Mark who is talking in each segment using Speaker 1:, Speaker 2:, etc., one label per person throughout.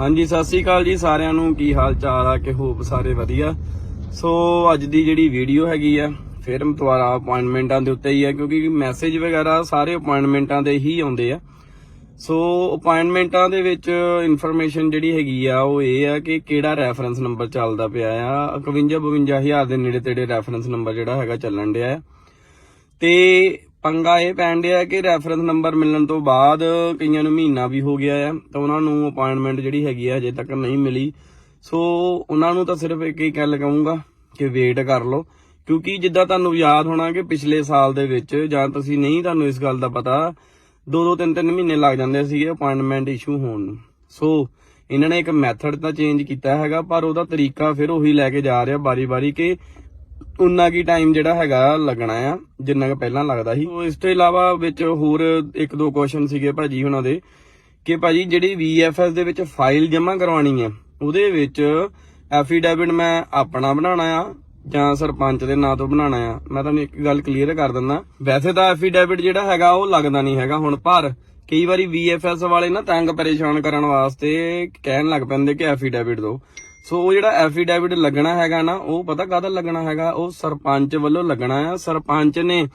Speaker 1: ਹਾਂਜੀ, ਸਤਿ ਸ੍ਰੀ ਅਕਾਲ ਜੀ ਸਾਰਿਆਂ ਨੂੰ। ਕੀ ਹਾਲ ਚਾਲ ਆ? ਕਿ ਹੋਪ ਸਾਰੇ ਵਧੀਆ। ਸੋ, ਅੱਜ ਦੀ ਜਿਹੜੀ ਵੀਡੀਓ ਹੈਗੀ ਆ, ਫਿਰ ਦੁਬਾਰਾ ਅਪਾਇੰਟਮੈਂਟਾਂ ਦੇ ਉੱਤੇ ਹੀ ਆ, ਕਿਉਂਕਿ ਮੈਸੇਜ ਵਗੈਰਾ ਸਾਰੇ ਅਪਾਇੰਟਮੈਂਟਾਂ ਦੇ ਹੀ ਆਉਂਦੇ ਆ। ਸੋ ਅਪਾਇੰਟਮੈਂਟਾਂ ਦੇ ਵਿੱਚ ਇਨਫੋਰਮੇਸ਼ਨ ਜਿਹੜੀ ਹੈਗੀ ਆ, ਉਹ ਇਹ ਆ ਕਿ ਕਿਹੜਾ ਰੈਫਰੈਂਸ ਨੰਬਰ ਚੱਲਦਾ ਪਿਆ ਆ। 51 52000 ਦੇ ਨੇੜੇ ਤੇੜੇ ਰੈਫਰੈਂਸ ਨੰਬਰ ਜਿਹੜਾ ਹੈਗਾ ਚੱਲਣ ਡਿਆ ਆ। ਤੇ ਪੰਗਾ ਇਹ ਪੈਣ ਡਿਆ ਕਿ ਰੈਫਰੈਂਸ ਨੰਬਰ ਮਿਲਣ ਤੋਂ ਬਾਅਦ ਕਈਆਂ ਨੂੰ ਮਹੀਨਾ ਵੀ ਹੋ ਗਿਆ ਆ, ਤਾਂ ਉਹਨਾਂ ਨੂੰ ਅਪਾਇੰਟਮੈਂਟ ਜਿਹੜੀ ਹੈਗੀ ਆ ਅਜੇ ਤੱਕ ਨਹੀਂ ਮਿਲੀ। ਸੋ ਉਹਨਾਂ ਨੂੰ ਤਾਂ ਸਿਰਫ ਇੱਕ ਹੀ ਗੱਲ ਕਹੂੰਗਾ ਕਿ ਵੇਟ ਕਰ ਲਓ, ਕਿਉਂਕਿ ਜਿੱਦਾਂ ਤੁਹਾਨੂੰ ਯਾਦ ਹੋਣਾ ਕਿ ਪਿਛਲੇ ਸਾਲ ਦੇ ਵਿੱਚ ਜਾਂ ਤੁਸੀਂ ਨਹੀਂ ਤੁਹਾਨੂੰ ਇਸ ਗੱਲ ਦਾ ਪਤਾ ਦੋ ਦੋ ਤਿੰਨ ਤਿੰਨ ਮਹੀਨੇ ਲੱਗ ਜਾਂਦੇ ਸੀਗੇ ਅਪਾਇੰਟਮੈਂਟ ਇਸ਼ੂ ਹੋਣ ਨੂੰ। ਸੋ ਇਹਨਾਂ ਨੇ ਇੱਕ ਮੈਥਡ ਤਾਂ ਚੇਂਜ ਕੀਤਾ ਹੈਗਾ, ਪਰ ਉਹਦਾ ਤਰੀਕਾ ਫਿਰ ਉਹੀ ਲੈ ਕੇ ਜਾ ਰਿਹਾ ਬਾਰੀ-ਬਾਰੀ ਕਿ ਉਨਾ ਕੀ ਟਾਈਮ ਜਿਹੜਾ ਹੈਗਾ ਲੱਗਣਾ ਆ, ਜਿੰਨਾ ਕਿ ਪਹਿਲਾਂ ਲੱਗਦਾ ਸੀ। ਉਹ ਇਸ ਤੋਂ ਇਲਾਵਾ ਵਿੱਚ ਹੋਰ ਇੱਕ ਦੋ ਕੁਐਸਚਨ ਸੀਗੇ ਭਾਜੀ ਉਹਨਾਂ ਦੇ, ਕਿ ਭਾਜੀ ਜਿਹੜੀ VFS ਦੇ ਵਿੱਚ ਫਾਈਲ ਜਮ੍ਹਾਂ ਕਰਵਾਉਣੀ ਹੈ ਉਹਦੇ ਵਿੱਚ ਐਫੀਡੈਵਿਟ ਮੈਂ ਆਪਣਾ ਬਣਾਉਣਾ ਆ, ਜਾਂ ਸਰਪੰਚ ਦੇ ਨਾਂ ਤੋਂ ਬਣਾਉਣਾ ਆ। ਮੈਂ ਤੁਹਾਨੂੰ ਇੱਕ ਗੱਲ ਕਲੀਅਰ ਕਰ ਦਿੰਦਾ, ਵੈਸੇ ਤਾਂ ਐਫੀਡੈਵਿਟ ਜਿਹੜਾ ਹੈਗਾ ਉਹ ਲੱਗਦਾ ਨਹੀਂ ਹੈਗਾ ਹੁਣ, ਪਰ ਕਈ ਵਾਰੀ VFS ਵਾਲੇ ਨਾ ਤੰਗ ਪਰੇਸ਼ਾਨ ਕਰਨ ਵਾਸਤੇ ਕਹਿਣ ਲੱਗ ਪੈਂਦੇ ਕਿ ਐਫੀਡੈਵਿਟ ਦਿਓ ਸੋ ਉਹ ਜਿਹੜਾ ਐਫੀਡੈਵਿਟ ਲੱਗਣਾ ਹੈਗਾ ਨਾ, ਉਹ ਪਤਾ ਕਾਹਦਾ ਲੱਗਣਾ ਹੈਗਾ? ਉਹ ਸਰਪੰਚ ਵੱਲੋਂ ਲੱਗਣਾ ਆ। ਸਰਪੰਚ ਨੇ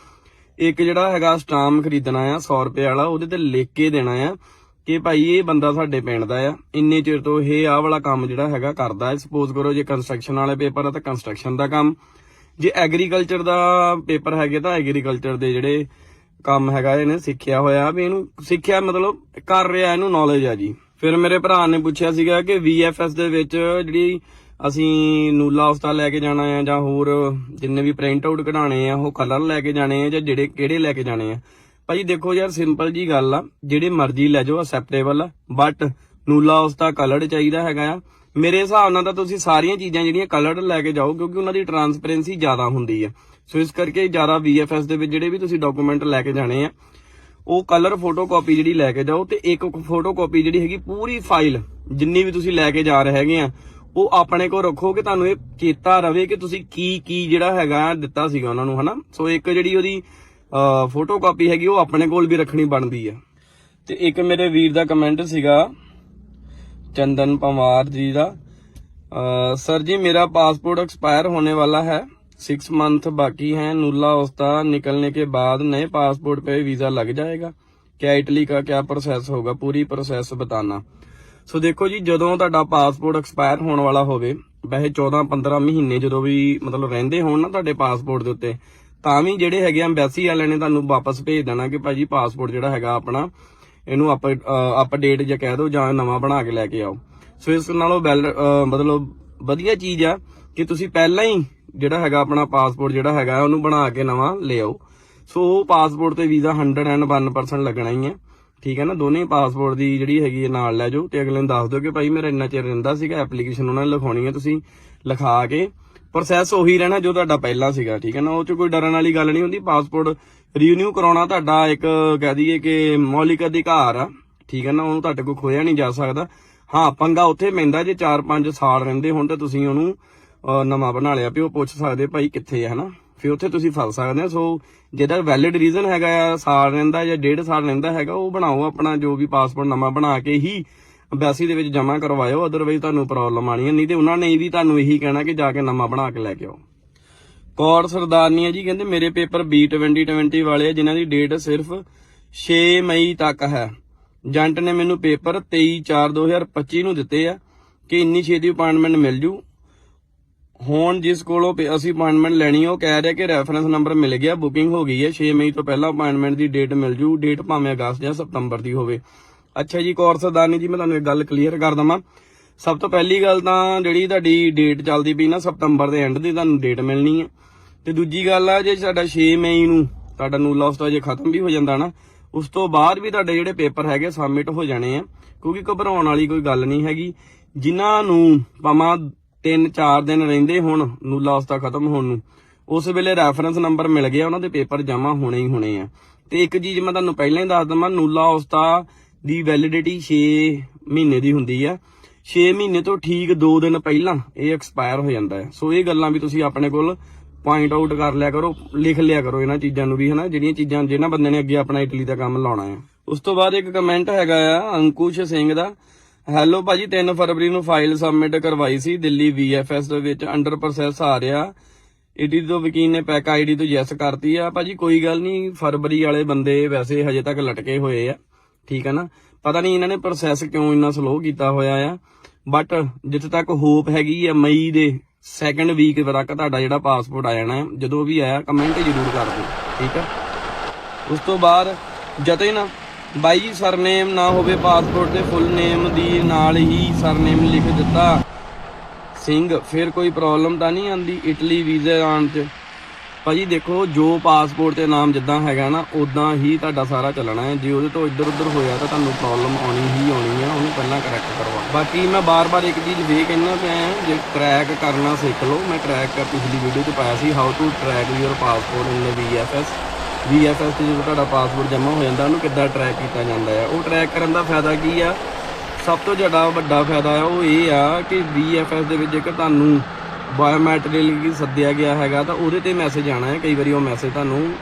Speaker 1: ਇੱਕ ਜਿਹੜਾ ਹੈਗਾ ਸਟਾਮ ਖਰੀਦਣਾ ਆ 100 ਰੁਪਏ ਵਾਲਾ, ਉਹਦੇ ਤੇ ਲਿਖ ਕੇ ਦੇਣਾ ਆ ਕਿ ਭਾਈ ਇਹ ਬੰਦਾ ਸਾਡੇ ਪਿੰਡ ਦਾ ਆ। ਇੰਨੇ ਚਿਰ ਤੋਂ ਇਹ ਆਹ ਵਾਲਾ ਕੰਮ ਜਿਹੜਾ ਹੈਗਾ ਕਰਦਾ ਹੈ। ਸਪੋਜ਼ ਕਰੋ ਜੇ ਕੰਸਟਰਕਸ਼ਨ ਵਾਲੇ ਪੇਪਰ ਆ ਤਾਂ ਕੰਸਟਰਕਸ਼ਨ ਦਾ ਕੰਮ। ਜੇ ਐਗਰੀਕਲਚਰ ਦਾ ਪੇਪਰ ਹੈਗੇ ਤਾਂ ਐਗਰੀਕਲਚਰ ਦੇ ਜਿਹੜੇ ਕੰਮ ਹੈਗਾ, ਇਹਨੇ ਸਿੱਖਿਆ ਹੋਇਆ ਵੀ ਇਹਨੂੰ ਸਿੱਖਿਆ ਮਤਲਬ ਕਰ ਰਿਹਾ, ਇਹਨੂੰ ਨੌਲੇਜ ਆ ਜੀ। ਫਿਰ ਮੇਰੇ ਭਰਾ ਨੇ ਪੁੱਛਿਆ ਸੀਗਾ ਕਿ VFS ਦੇ ਵਿੱਚ ਜਿਹੜੀ ਅਸੀਂ ਨੂਲਾ ਉਸਤਾ ਲੈ ਕੇ ਜਾਣਾ ਆ ਜਾਂ ਹੋਰ ਜਿੰਨੇ ਵੀ ਪ੍ਰਿੰਟ ਆਊਟ ਕਢਾਣੇ ਆ, ਉਹ ਕਲਰ ਲੈ ਕੇ ਜਾਣੇ ਆ ਜਾਂ ਜਿਹੜੇ ਕਿਹੜੇ ਲੈ ਕੇ ਜਾਣੇ ਆ। ਭਾਜੀ ਦੇਖੋ ਯਾਰ ਸਿੰਪਲ ਜੀ ਗੱਲ ਆ, ਜਿਹੜੇ ਮਰਜ਼ੀ ਲੈ ਜਾਓ ਅਸੈਪਟੇਬਲ ਆ ਬਟ ਨੂਲਾ ਉਸਤਾ ਕਲਰਡ ਚਾਹੀਦਾ ਹੈਗਾ ਆ। ਮੇਰੇ ਹਿਸਾਬ ਨਾਲ ਤਾਂ ਤੁਸੀਂ ਸਾਰੀਆਂ ਚੀਜ਼ਾਂ ਜਿਹੜੀਆਂ ਕਲਰਡ ਲੈ ਕੇ ਜਾਓ, ਕਿਉਂਕਿ ਉਹਨਾਂ ਦੀ ਟਰਾਂਸਪੇਰੈਂਸੀ ਜ਼ਿਆਦਾ ਹੁੰਦੀ ਆ। ਸੋ ਇਸ ਕਰਕੇ ਜ਼ਿਆਦਾ VFS ਦੇ ਵਿੱਚ ਜਿਹੜੇ ਵੀ ਤੁਸੀਂ ਡਾਕੂਮੈਂਟ ਲੈ ਕੇ ਜਾਣੇ ਆ ਉਹ ਕਲਰ ਫੋਟੋਕਾਪੀ ਜਿਹੜੀ ਲੈ ਕੇ ਜਾਓ ਤੇ ਇੱਕ ਫੋਟੋਕਾਪੀ ਜਿਹੜੀ ਹੈਗੀ ਪੂਰੀ ਫਾਈਲ ਜਿੰਨੀ ਵੀ ਤੁਸੀਂ ਲੈ ਕੇ ਜਾ ਰਹੇ ਹੈਗੇ ਆ, ਉਹ ਆਪਣੇ ਕੋਲ ਰੱਖੋ ਕਿ ਤੁਹਾਨੂੰ ਇਹ ਚੇਤਾ ਰਵੇ ਕਿ ਤੁਸੀਂ ਕੀ ਕੀ ਜਿਹੜਾ ਹੈਗਾ ਦਿੱਤਾ ਸੀਗਾ ਉਹਨਾਂ ਨੂੰ, ਹਨਾ? ਸੋ ਇੱਕ ਜਿਹੜੀ ਉਹਦੀ ਫੋਟੋਕਾਪੀ ਹੈਗੀ, ਉਹ ਆਪਣੇ ਕੋਲ ਵੀ ਰੱਖਣੀ ਬਣਦੀ ਆ। ਤੇ ਇੱਕ ਮੇਰੇ ਵੀਰ ਦਾ ਕਮੈਂਟ ਸੀਗਾ, ਚੰਦਨ ਪਵਾਰ ਜੀ ਦਾ ਸਰ ਜੀ, ਮੇਰਾ ਪਾਸਪੋਰਟ ਐਕਸਪਾਇਰ ਹੋਣੇ ਵਾਲਾ ਹੈ। सिक्स मंथ बाकी हैं नूला उस्ता निकलने के बाद नए पासपोर्ट पे वीजा लग जाएगा क्या इटली का क्या प्रोसेस होगा पूरी प्रोसेस बताना ਸੋ ਦੇਖੋ ਜੀ ਜਦੋਂ ਤੁਹਾਡਾ ਪਾਸਪੋਰਟ ਐਕਸਪਾਇਰ ਹੋਣ ਵਾਲਾ ਹੋਵੇ ਵੈਸੇ 14 15 ਮਹੀਨੇ ਜਦੋਂ ਵੀ ਮਤਲਬ ਰਹਿੰਦੇ ਹੋਣ ਨਾ ਤੁਹਾਡੇ ਪਾਸਪੋਰਟ ਦੇ ਉੱਤੇ ਤਾਂ ਵੀ ਜਿਹੜੇ ਹੈਗੇ ਐਮਬੈਸੀ ਵਾਲਿਆਂ ਨੇ ਤੁਹਾਨੂੰ ਵਾਪਸ ਭੇਜ ਦੇਣਾ ਕਿ ਭਾਜੀ ਪਾਸਪੋਰਟ ਜਿਹੜਾ ਹੈਗਾ ਆਪਣਾ ਇਹਨੂੰ ਅਪ ਅਪਡੇਟ ਜਾਂ ਕਹਿ ਦਿਓ ਜਾਂ ਨਵਾਂ ਬਣਾ ਕੇ ਲੈ ਕੇ ਆਓ ਸੋ ਇਸ ਨਾਲੋਂ ਵੈਲ ਅਹ ਮਤਲਬ ਵਧੀਆ ਚੀਜ਼ ਆ ਕਿ ਤੁਸੀਂ ਪਹਿਲਾਂ ਹੀ ਜਿਹੜਾ ਹੈਗਾ ਆਪਣਾ ਪਾਸਪੋਰਟ ਜਿਹੜਾ ਹੈਗਾ, ਉਹਨੂੰ ਬਣਾ ਕੇ ਨਵਾਂ ਲੈ ਆਓ ਸੋ ਉਹ ਪਾਸਪੋਰਟ ਤੇ ਵੀਜ਼ਾ 101% ਲੱਗਣਾ ਹੀ ਹੈ। ਠੀਕ ਹੈ ਨਾ? ਦੋਨੇ ਪਾਸਪੋਰਟ ਦੀ ਜਿਹੜੀ ਹੈਗੀ ਹੈ ਨਾਲ ਲੈ ਜਾਓ ਤੇ ਅਗਲੇ ਨੂੰ ਦੱਸ ਦਿਓ ਕਿ ਭਾਈ ਮੇਰਾ ਇੰਨਾ ਚਿਰ ਰਹਿੰਦਾ ਸੀਗਾ ਐਪਲੀਕੇਸ਼ਨ ਉਹਨਾਂ ਨੇ ਲਿਖਾਉਣੀ ਹੈ, ਤੁਸੀਂ ਲਿਖਾ ਕੇ ਪ੍ਰੋਸੈਸ ਉਹੀ ਰਹਿਣਾ ਜੋ ਤੁਹਾਡਾ ਪਹਿਲਾਂ ਸੀਗਾ। ਠੀਕ ਹੈ ਨਾ? ਉਹ ਚ ਕੋਈ ਡਰਨ ਵਾਲੀ ਗੱਲ ਨਹੀਂ ਹੁੰਦੀ। ਪਾਸਪੋਰਟ ਰੀਨਿਊ ਕਰਾਉਣਾ ਤੁਹਾਡਾ ਇੱਕ ਕਹਿ ਦਈਏ ਕਿ ਮੌਲਿਕ ਅਧਿਕਾਰ ਆ। ਠੀਕ ਹੈ ਨਾ? ਉਹਨੂੰ ਤੁਹਾਡੇ ਕੋਲ ਖੋਇਆ ਨਹੀਂ ਜਾ ਸਕਦਾ। ਹਾਂ, ਪੰਗਾ ਉੱਥੇ ਪੈਂਦਾ ਜੇ 4-5 ਸਾਲ ਰਹਿੰਦੇ ਹੋਣ ਤਾਂ ਤੁਸੀਂ ਉਹਨੂੰ ਨਵਾਂ ਬਣਾ ਲਿਆ ਵੀ ਉਹ ਪੁੱਛ ਸਕਦੇ ਭਾਈ ਕਿੱਥੇ ਹੈ ਹਨਾ? ਫਿਰ ਉੱਥੇ ਤੁਸੀਂ ਫਸ ਸਕਦੇ ਹੋ ਸੋ ਜਿਹਦਾ ਵੈਲਿਡ ਰੀਜ਼ਨ ਹੈਗਾ ਆ, ਸਾਲ ਰਹਿੰਦਾ ਜਾਂ ਡੇਢ ਸਾਲ ਰਹਿੰਦਾ ਹੈਗਾ, ਉਹ ਬਣਾਓ ਆਪਣਾ ਜੋ ਵੀ ਪਾਸਪੋਰਟ ਨਵਾਂ ਬਣਾ ਕੇ ਹੀ ਐਮਬੈਸੀ ਦੇ ਵਿੱਚ ਜਮ੍ਹਾਂ ਕਰਵਾਇਓ ਅਦਰਵਾਈਜ਼ ਤੁਹਾਨੂੰ ਪ੍ਰੋਬਲਮ ਆਣੀ ਹੈ ਨਹੀਂ ਤੇ ਉਹਨਾਂ ਨੇ ਵੀ ਤੁਹਾਨੂੰ ਇਹੀ ਕਹਿਣਾ ਕਿ ਜਾ ਕੇ ਨਵਾਂ ਬਣਾ ਕੇ ਲੈ ਕੇ ਆਓ। ਕੌਰ ਸਰਦਾਰਨੀਆ ਜੀ, ਕਹਿੰਦੇ ਮੇਰੇ ਪੇਪਰ B2020 ਵਾਲੇ ਆ, ਜਿਨ੍ਹਾਂ ਦੀ ਡੇਟ ਸਿਰਫ 6 ਮਈ ਤੱਕ ਹੈ। ਜੰਟ ਨੇ ਮੈਨੂੰ ਪੇਪਰ 23/4/2025 ਨੂੰ ਦਿੱਤੇ ਆ, ਕਿ ਇੰਨੀ ਛੇਤੀ ਅਪਾਇੰਟਮੈਂਟ ਮਿਲ ਜੂ। ਹੁਣ ਜਿਸ ਕੋਲੋਂ ਪੇ- ਅਸੀਂ ਅਪਾਇੰਟਮੈਂਟ ਲੈਣੀ ਆ ਉਹ ਕਹਿ ਰਿਹਾ ਕਿ ਰੈਫਰੈਂਸ ਨੰਬਰ ਮਿਲ ਗਿਆ ਬੁਕਿੰਗ ਹੋ ਗਈ ਹੈ 6 ਮਈ ਤੋਂ ਪਹਿਲਾਂ ਅਪਾਇੰਟਮੈਂਟ ਦੀ ਡੇਟ ਮਿਲ ਜੂ ਡੇਟ ਭਾਵੇਂ ਅਗਸਤ ਜਾਂ ਸਤੰਬਰ ਦੀ ਹੋਵੇ। ਅੱਛਾ ਜੀ, ਕੌਰ ਸਰਦਾਰਨੀ ਜੀ, ਮੈਂ ਤੁਹਾਨੂੰ ਇੱਕ ਗੱਲ ਕਲੀਅਰ ਕਰ ਦਵਾਂ। ਸਭ ਤੋਂ ਪਹਿਲੀ ਗੱਲ ਤਾਂ ਜਿਹੜੀ ਤੁਹਾਡੀ ਡੇਟ ਚੱਲਦੀ ਪਈ ਨਾ, ਸਤੰਬਰ ਦੇ ਐਂਡ ਦੀ, ਤੁਹਾਨੂੰ ਡੇਟ ਮਿਲਣੀ ਹੈ। ਤੇ ਦੂਜੀ ਗੱਲ ਆ, ਜੇ ਸਾਡਾ 6 ਮਈ ਨੂੰ ਤੁਹਾਡਾ ਨੂਲਾ ਉਸਤਾ ਜੇ ਖਤਮ ਵੀ ਹੋ ਜਾਂਦਾ ਨਾ, ਉਸ ਤੋਂ ਬਾਅਦ ਵੀ ਤੁਹਾਡੇ ਜਿਹੜੇ ਪੇਪਰ ਹੈਗੇ ਸਬਮਿਟ ਹੋ ਜਾਣੇ ਆ, ਕਿਉਂਕਿ ਘਬਰਾਉਣ ਵਾਲੀ ਕੋਈ ਗੱਲ ਨਹੀਂ ਹੈਗੀ। ਜਿਨ੍ਹਾਂ ਨੂੰ ਭਾਵੇਂ 3-4 ਦਿਨ ਰਹਿੰਦੇ ਹੁਣ ਨੂਲਾ ਉਸਤਾ ਖਤਮ ਹੋਣ ਨੂੰ। ਉਸ ਵੇਲੇ ਰੈਫਰੈਂਸ ਨੰਬਰ ਮਿਲ ਗਿਆ, ਉਹਨਾਂ ਦੇ ਪੇਪਰ ਜਮ੍ਹਾਂ ਹੋਣੇ ਹੀ ਹੋਣੇ ਆ। ਤੇ ਇੱਕ ਚੀਜ਼ ਮੈਂ ਤੁਹਾਨੂੰ ਪਹਿਲਾਂ ਹੀ ਦੱਸ ਦਵਾਂ ਨੂਲਾ ਉਸਤਾ ਦੀ ਵੈਲਿਡਿਟੀ 6 ਮਹੀਨੇ ਦੀ ਹੁੰਦੀ ਆ। 6 ਮਹੀਨੇ ਤੋਂ ਠੀਕ 2 ਦਿਨ ਪਹਿਲਾਂ ਇਹ ਐਕਸਪਾਇਰ ਹੋ ਜਾਂਦਾ ਹੈ। ਸੋ ਇਹ ਗੱਲਾਂ ਵੀ ਤੁਸੀਂ ਆਪਣੇ ਕੋਲ ਪੁਆਇੰਟ ਆਊਟ ਕਰ ਲਿਆ ਕਰੋ, ਲਿਖ ਲਿਆ ਕਰੋ ਇਹਨਾਂ ਚੀਜ਼ਾਂ ਨੂੰ ਵੀ, ਹਨਾ? ਜਿਹੜੀਆਂ ਚੀਜ਼ਾਂ ਜਿਹਨਾਂ ਬੰਦੇ ਨੇ ਅੱਗੇ ਆਪਣਾ ਇਟਲੀ ਦਾ ਕੰਮ ਲਾਉਣਾ ਹੈ। ਉਸ ਤੋਂ ਬਾਅਦ ਇੱਕ ਕਮੈਂਟ ਹੈਗਾ ਆ, ਅੰਕੁਸ਼ ਸਿੰਘ ਦਾ। ਹੈਲੋ ਭਾਜੀ 3 ਫਰਵਰੀ ਨੂੰ ਫਾਈਲ ਸਬਮਿਟ ਕਰਵਾਈ ਸੀ, ਦਿੱਲੀ ਵੀਐਫਐਸ ਦੇ ਵਿੱਚ ਅੰਡਰ ਪ੍ਰੋਸੈਸ ਆ ਰਿਹਾ। ਈਡੀ ਤੋਂ ਵਕੀਲ ਨੇ ਪੈਕ ਆਈਡੀ ਤੋਂ ਯੈਸ ਕਰਤੀ ਆ। ਭਾਜੀ, ਕੋਈ ਗੱਲ ਨਹੀਂ, ਫਰਵਰੀ ਵਾਲੇ ਬੰਦੇ ਵੈਸੇ ਹਜੇ ਤੱਕ ਲਟਕੇ ਹੋਏ ਆ, ਠੀਕ ਹੈ ਨਾ? ਪਤਾ ਨਹੀਂ ਇਹਨਾਂ ਨੇ ਪ੍ਰੋਸੈਸ ਕਿਉਂ ਇੰਨਾ ਸਲੋ ਕੀਤਾ ਹੋਇਆ ਆ। ਬਟ ਜਿੱਥੇ ਤੱਕ ਹੋਪ ਹੈਗੀ ਆ, ਮਈ ਦੇ ਸੈਕੰਡ ਵੀਕ ਤੱਕ ਤੁਹਾਡਾ ਜਿਹੜਾ ਪਾਸਪੋਰਟ ਆ ਜਾਣਾ, ਜਦੋਂ ਵੀ ਆਇਆ ਕਮੈਂਟ ਜ਼ਰੂਰ ਕਰ ਦਿਓ, ਠੀਕ ਹੈ ਉਸ ਤੋਂ ਬਾਅਦ ਜਤੇ ਨਾ ਬਾਈ ਜੀ ਸਰਨੇਮ ਨਾ ਹੋਵੇ ਪਾਸਪੋਰਟ ਤੇ ਫੁੱਲ ਨੇਮ ਦੀ ਨਾਲ ਹੀ ਸਰਨੇਮ ਲਿਖ ਦਿੱਤਾ। ਸਿੰਘ ਫਿਰ ਕੋਈ ਪ੍ਰੋਬਲਮ ਤਾਂ ਨਹੀਂ ਆਂਦੀ ਇਟਲੀ ਵੀਜ਼ੇ ਆਉਣ 'ਚ? ਭਾਜੀ ਦੇਖੋ ਜੋ ਪਾਸਪੋਰਟ ਤੇ ਨਾਮ ਜਿੱਦਾਂ ਹੈਗਾ ਨਾ ਉਦਾਂ ਹੀ ਤੁਹਾਡਾ ਸਾਰਾ ਚੱਲਣਾ ਹੈ। ਜੇ ਉਹਦੇ ਤੋਂ ਇੱਧਰ ਉੱਧਰ ਹੋਇਆ ਤਾਂ ਤੁਹਾਨੂੰ ਪ੍ਰੋਬਲਮ ਆਉਣੀ ਹੀ ਆਉਣੀ ਹੈ ਉਹਨੂੰ ਪਹਿਲਾਂ ਕਰੈਕਟ ਕਰਵਾ। ਬਾਕੀ ਮੈਂ ਬਾਰ-ਬਾਰ ਇੱਕ ਚੀਜ਼ ਵੇ ਕਹਿੰਦਾ ਪਿਆ ਹਾਂ, ਜੇ ਟਰੈਕ ਕਰਨਾ ਸਿੱਖ ਲਓ। ਮੈਂ ਟਰੈਕ ਪਿਛਲੀ ਵੀਡੀਓ 'ਚ ਪਾਇਆ ਸੀ how to track your passport in the VFS VFS ਤੇ ਜਦੋਂ ਤੁਹਾਡਾ ਪਾਸਪੋਰਟ ਜਮ੍ਹਾਂ ਹੋ ਜਾਂਦਾ, ਉਹਨੂੰ ਕਿੱਦਾਂ ਟਰੈਕ ਕੀਤਾ ਜਾਂਦਾ ਆ? ਉਹ ਟਰੈਕ ਕਰਨ ਦਾ ਫਾਇਦਾ ਕੀ ਆ? ਸਭ ਤੋਂ ਜ਼ਿਆਦਾ ਵੱਡਾ ਫਾਇਦਾ ਆ, ਉਹ ਇਹ ਆ ਕਿ VFS ਦੇ ਵਿੱਚ ਜੇਕਰ ਤੁਹਾਨੂੰ ਬਾਇਓਮੈਟ੍ਰਿਕ ਲਈ ਸੱਦਿਆ ਗਿਆ ਹੈਗਾ, ਤਾਂ ਉਹਦੇ ਤੇ ਮੈਸੇਜ ਆਣਾ ਹੈ। ਕਈ ਵਾਰੀ ਉਹ ਮੈਸੇਜ ਤੁਹਾਨੂੰ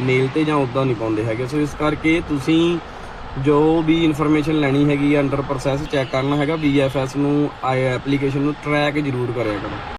Speaker 1: ਮੇਲ ਤੇ ਜਾਂ ਉਦਾਂ ਨਹੀਂ ਪਾਉਂਦੇ ਹੈਗੇ। ਸੋ ਇਸ ਕਰਕੇ ਤੁਸੀਂ ਜੋ ਵੀ ਇਨਫੋਰਮੇਸ਼ਨ ਲੈਣੀ ਹੈਗੀ ਅੰਡਰ ਪ੍ਰੋਸੈਸ ਚੈੱਕ ਕਰਨਾ ਹੈਗਾ VFS ਨੂੰ ਆਈ ਐਪਲੀਕੇਸ਼ਨ ਨੂੰ ਟਰੈਕ ਜ਼ਰੂਰ ਕਰਿਆ ਕਰੋ।